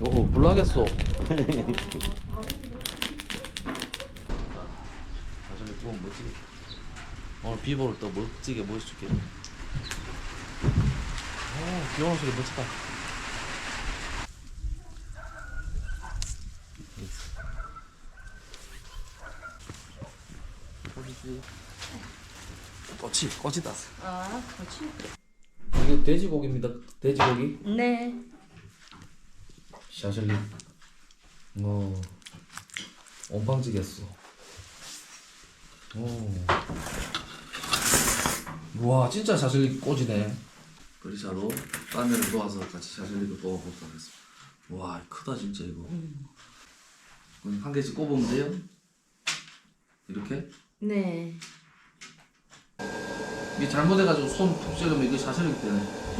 오, 불나겠어. 나중에 또 멋지게. 오늘 비보를 또 멋지게 보여줄게. 오, 비 오는 소리 멋지다. 꽃이 땄어. 아, 그렇지. 이게 돼지고기입니다. 돼지고기. 네. 샤슬리. 어. 온방지겠어. 오. 와 진짜 샤슬리 꼬지네. 그리샤로 딴 데를 놓아서 같이 샤슬리도 넣어보도록 하겠습니다. 와 크다 진짜 이거. 그럼 한 개씩 꼽으면 돼요? 이렇게? 네. 이게 잘못해가지고 손푹 찌르면 이거 샤슬리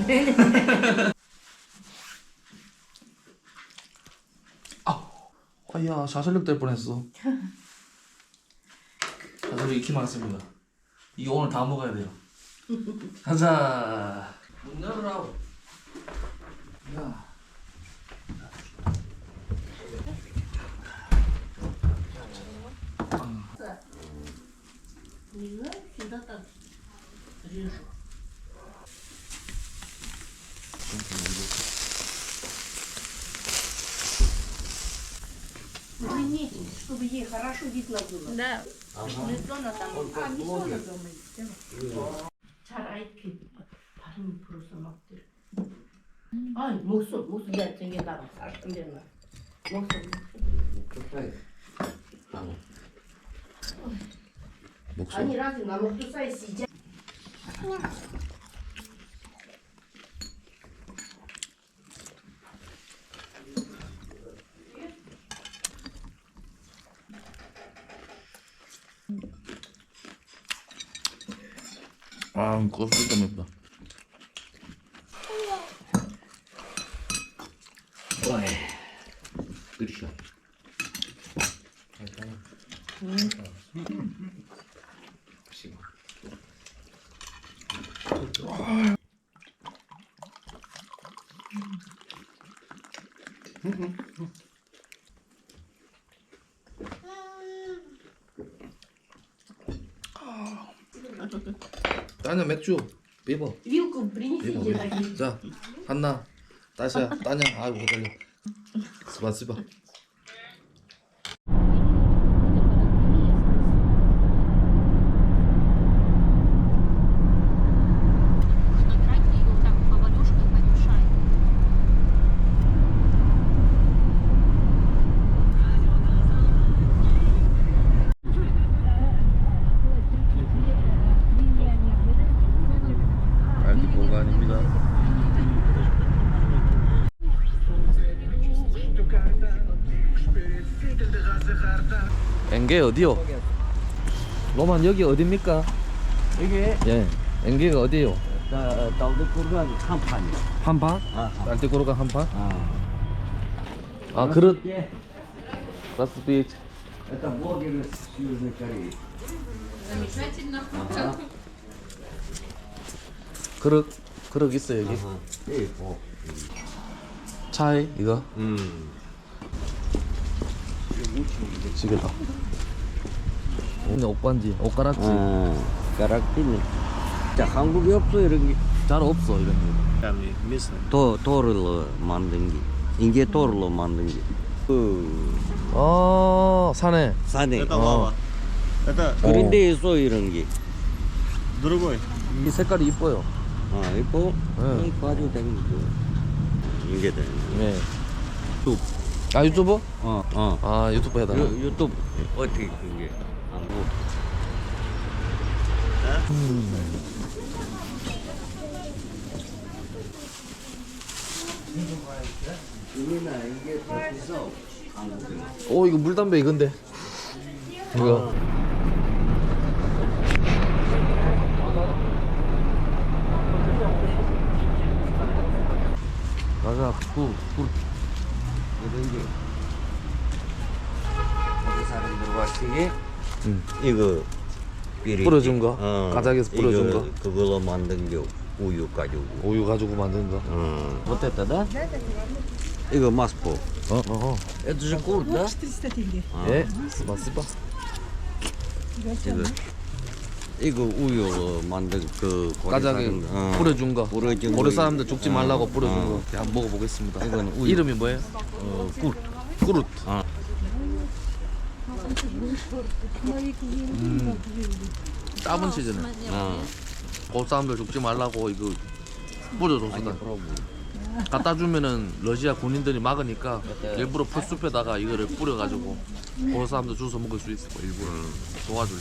되네. 아야 자살력 될 뻔했어. 자살력 익히 많습니다. 이거 오늘 다 먹어야 돼요. 가자. 문 열어라 야. 이거 진짜 딱 Извините, чтобы ей хорошо видно было. Да. Лицо на там. А, не надо дома. 잘 이렇게 발음이 불어서 막 들. 아, 목소 목소 야 저기 나가 근데 나 목소 목소. 아니 라지 나 목소 사이 시제. 아, 진짜 맵다. 끝이야. 따냐 맥주. 비버. Вилку принесите дорогие. 자, 한나. 따시야. 따냐. 아이고, 헷갈려. 스바스바. 알기 공간입니다. 엔게 어디요? 로만 여기 어딥니까? 이게 예. 엔게가 어디요? 달대꾸르가 한 판이야. 한파? 아, 날때고로가 한파? 아. 아 그릇 예. 라스비치 Это блогеры с Южной Кореи. 그릇 그릇 있어 여기 ага. 이 뭐. 차에 이거 음. 지게다 오늘 옷반지 옷가락지 아, 가락티는. 자, 한국에 없어 이런 게. 잘 없어 이런 거 도 도르로 만든 게. 이게 도르로 만든 게. 그 아 산에 산에 Это 어. лава. Это 그런 데 있어 이런 게. другой. 이 색깔이 이뻐요 아, 이거 네. 이 가지고 다니는 거. 이게 돼. 네아 유튜버? 어, 어. 아 유튜브 해달라 유, 유튜브 어떻게 그게 한국 이나 이게 더 비싸 한국에 오 이거 물담배 이건데 이거 Gaza, kur, 어디 사람들 왔으니 이거 삐리. 뿌려준 거? 어, 가닥에서 뿌려준 이거, 거? 그걸로 만든 게 우유 가지고. 우유 가지고 만든 거. 어. 어땠다, 나? 이거 마스포. 어, 어. 어. 애들 좀 꼬르다? 어. 예, 맞습니다. 이거 이거 우유로 만든 그 고래 사람, 어. 뿌려준 거. 뿌려준 모래 거. 사람들 죽지 말라고 어. 뿌려준 어. 거. 한번 먹어보겠습니다. 이거는 우유. 이름이 뭐예요? 어, 꿀. 꾸룻. 어. 짧은 시즌에 어. 그 사람들 죽지 말라고 이거 뿌려줬어. 갖다 주면은 러시아 군인들이 막으니까 일부러 풀숲에다가 이거를 뿌려가지고 그 사람들 주워 먹을 수 있어 일부러 도와주려.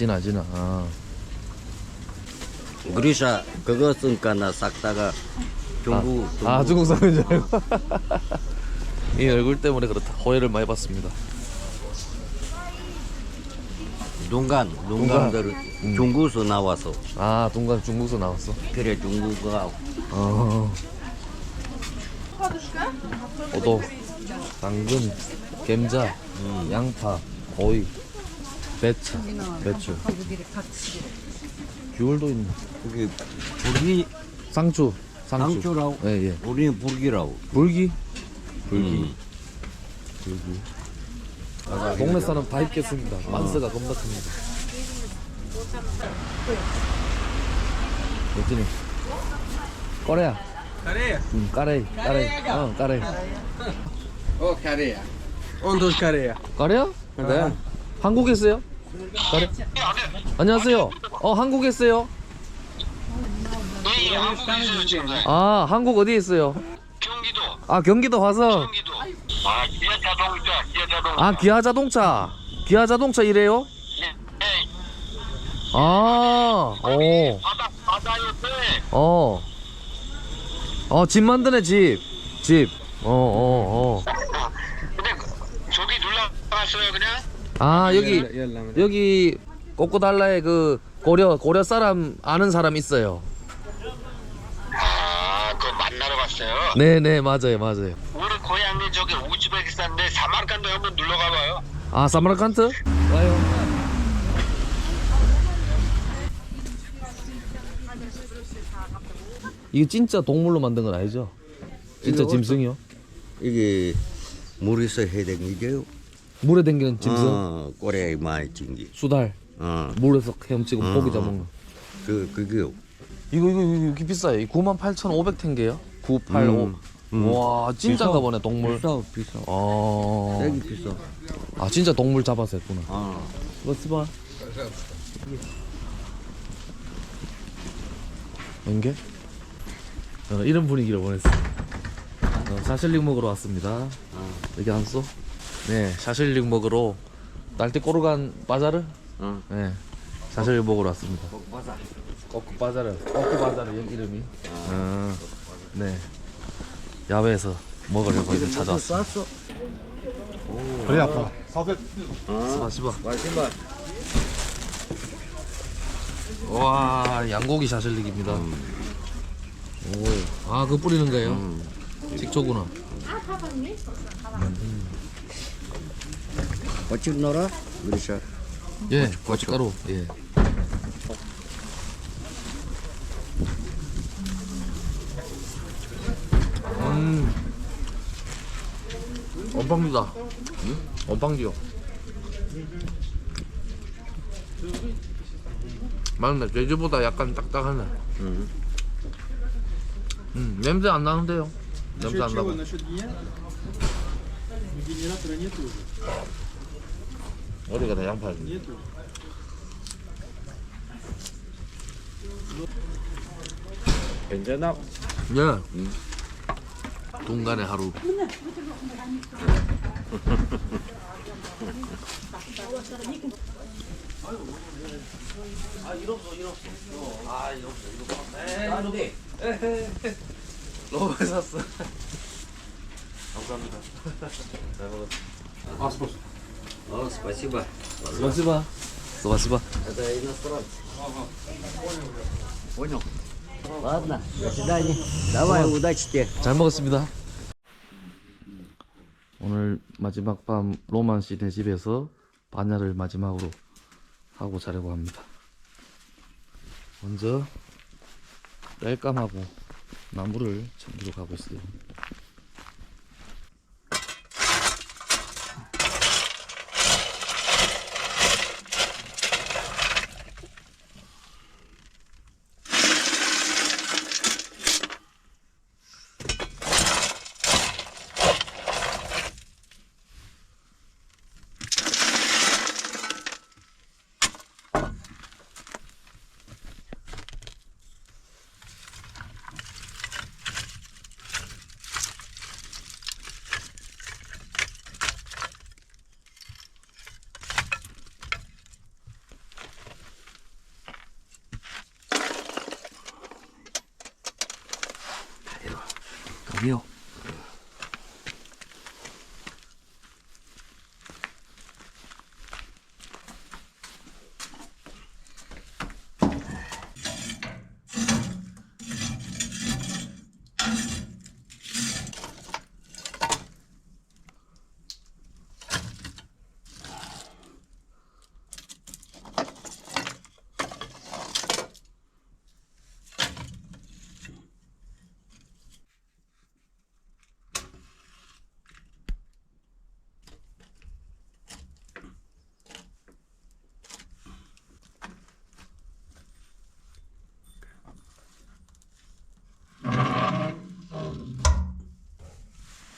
진아, 진아. 아, 그리샤 그거 쓰니까 나 싹다가 중국 아 중국산인 줄 알고. 이 얼굴 때문에 그렇다. 호해를 많이 받습니다. 동간 동간들 중국에서 나와서 아, 동간 중국서 나왔어. 그래 중국하고 어. 오도, 당근, gem자, 양파, 오이, 배차, 배추. 귤도 있네. 그게 불기 상추, 상추. 상추라고 예, 예. 우리는 불기라고 불기? 불기 동네 사람 다 입겠습니다. 만세가 겁나 큽니다. 예진이. 꺼래야. Careia? 응, 까레이, 까레이. 어, 까레이. Careia. Um dos careia. 까레야? 네. 한국에 있어요? 까레? 안녕하세요. 어, 한국에 있어요? 예, 한국에 있어요 지금. 아, 한국 어디에 있어요? 경기도, 아, 경기도 화성. 경기도. 아, 기아 자동차, 기아 자동차. 아, 기아 자동차. 기아 자동차 이래요? 예, 예. 아, 오. 바다, 바다 옆에 어. 어, 집 만드네, 집. 집. 어, 어, 어. 근데 그- 저기 눌러갔어요 그냥? 아, 여기, 여기, 꼬꼬달라에 그, 고려, 고려 사람, 아는 사람 있어요. 아, 그거 만나러 갔어요. 네네, 맞아요, 맞아요. 우리 고향이 저기 우즈베키스탄인데 사마르칸도 한번 눌러 가봐요. 아, 사마르칸트? 와요. 이게 진짜 동물로 만든 건 아니죠? 진짜 짐승이요? 이게 물에서 해댕기게요 물에 댕기는 짐승? 어, 꼬리에 많이 찡기 수달. 어, 물에서 헤엄치고 어. 고기 잡은 거. 그, 그게요 이거 이거 이거 이거 비싸요. 98,500탱게요. 985. 음, 음. 와 진짜인가 비싸. 보네 동물. 비싸 비싸 아, 되게 비싸 아 진짜 동물 잡아서 했구나. 어. 멋지 봐. 연계? 어, 이런 분위기를 원했어. 어, 샤실릭 먹으러 왔습니다. 여기 안 써? 네, 샤실릭 먹으러 날때 꼬르간 바자르? 어. 네, 샤실릭 먹으러 왔습니다. 꼬꾸 바자르, 꼬꾸 바자르 여기 이름이. 어, 네, 야외에서 먹으려고 이제 찾아왔어. Olha, pá. 스바시바. 와 양고기 샤실릭입니다. 오, 아 그거 뿌리는 거예요? 식초구나. 어찌 놀아? 그리샤 예, 고춧가루. 예. 음. 원빵기다. 응? 원빵기요. 맞네. 돼지보다 약간 딱딱하네. 음. 음, 냄새 안 나는데요. 냄새 안 나고. 어디가 다 양파. 괜찮아? 예. 음. 동간의 하루. 아, 일 없어, 일 없어. 아, 일 없어, 일 없어. 나 저기. 샀어. 감사합니다. 잘 먹었어. 아, 스포츠. О, спасибо. спасибо. спасибо. Это иностранцы. Понял? Ладно, до свидания. Давай, удачи тебе. 잘 먹었습니다. 오늘 마지막 밤 로만 씨네 집에서 반야를 마지막으로 하고 자려고 합니다. 먼저 땔감하고 나무를 챙기러 가고 있어요. 여기요.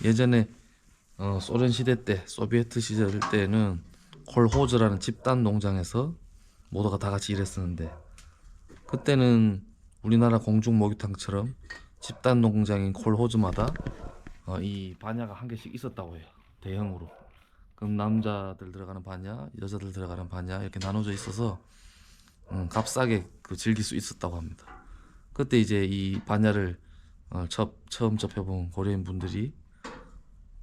예전에 어, 소련 시대 때 소비에트 시절 때는 콜호즈라는 집단 농장에서 모두가 다 같이 일했었는데 그때는 우리나라 공중 목욕탕처럼 집단 농장인 콜호즈마다 어, 이 반야가 한 개씩 있었다고 해요. 대형으로. 그럼 남자들 들어가는 반야 여자들 들어가는 반야 이렇게 나눠져 있어서 음, 값싸게 그 즐길 수 있었다고 합니다. 그때 이제 이 반야를 어, 처, 처음 접해본 고려인 분들이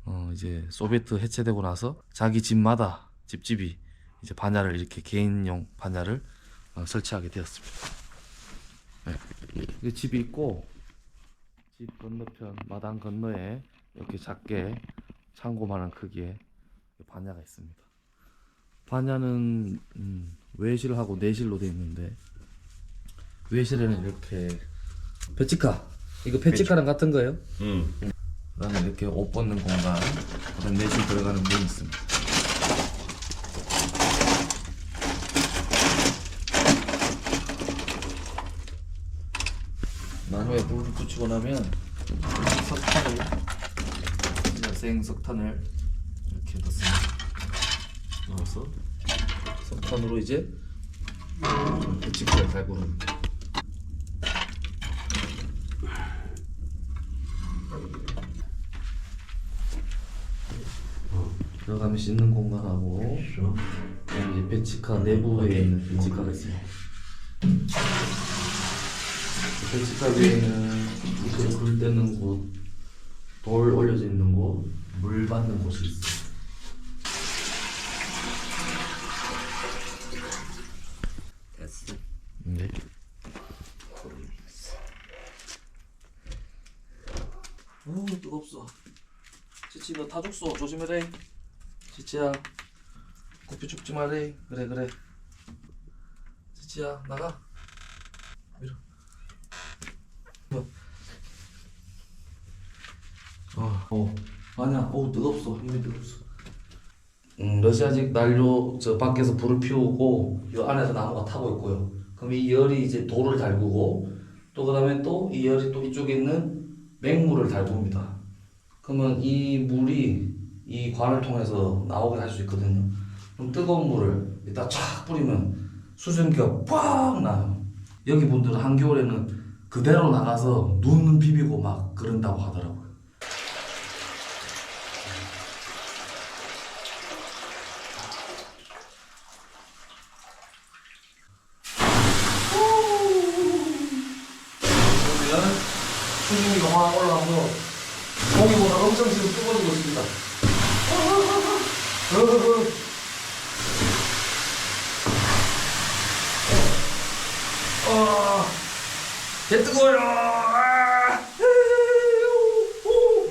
어 이제 소비에트 해체되고 나서 자기 집마다 집집이 이제 반야를 이렇게 개인용 반야를 어, 설치하게 되었습니다. 네. 집이 있고 집 건너편 마당 건너에 이렇게 작게 창고만한 크기의 반야가 있습니다. 반야는 음, 외실하고 내실로 되어 있는데 외실에는 이렇게 배치카 이거 배치카랑 같은 거예요? 그다 음에 이렇게 옷 벗는 공간, 그다음 내실 들어가는 문이 있습니다. 나무에 불을 붙이고 나면 석탄을 그냥 생 석탄을 이렇게 넣습니다. 넣어서 석탄으로 이제 배치기를 갈고릅 들어가면 씻는 공간하고 그다음에 이제 배치카 내부에 있는 배치카가 있어요. 배치카 위에는 이렇게 불 때는 곳, 돌 올려져 있는 곳, 물 받는 곳이 있어요. 됐어. 네. 오 뜨겁소. 지치 너다 죽소 조심해라. 지치야. 코피 죽지 마래. 그래 그래. 지치야 나가. 밀어. 어. 어. 아니야. 오 뜨겁소. 이미 뜨겁소. 음, 러시아직 난로 저 밖에서 불을 피우고 이 안에서 나무가 타고 있고요. 그럼 이 열이 이제 돌을 달구고 또 그다음에 또 이 열이 또 이쪽에 있는 맹물을 달굽니다. 그러면 이 물이 이 관을 통해서 나오게 할 수 있거든요. 그럼 뜨거운 물을 이따 쫙 뿌리면 수증기가 빡 나요. 여기 분들은 한겨울에는 그대로 나가서 눈 비비고 막 그런다고 하더라고요. 수중이 영화 올라와서 공기보다 엄청 지금 뜨거워지고 있습니다. 어, 개 뜨거워요. 아, 우.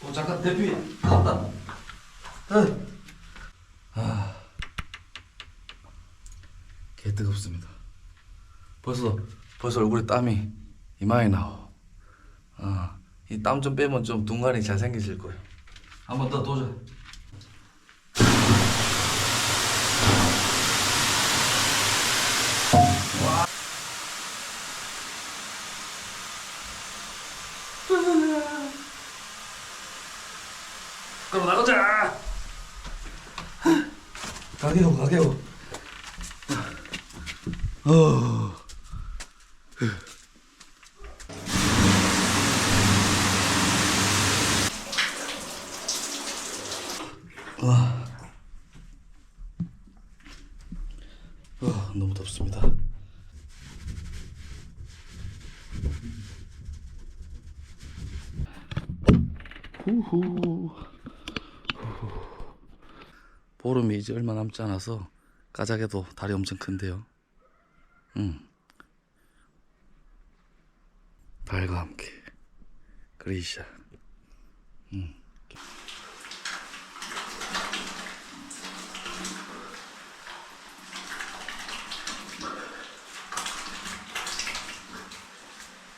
어, 잠깐 대피 나왔다. 어. 아, 개 뜨겁습니다. 벌써 벌써 얼굴에 땀이 이마에 나오. 어, 이 땀 좀 빼면 좀 둥간이 잘 생기실 거예요. 한번 더 도전. 그럼 나가자. 가게요, 가게요. 어. 와. 어, 너무 덥습니다. 후후. 보름이 이제 얼마 남지 않아서 까작에도 달이 엄청 큰데요. 음. 달과 함께 그레이샤. 음.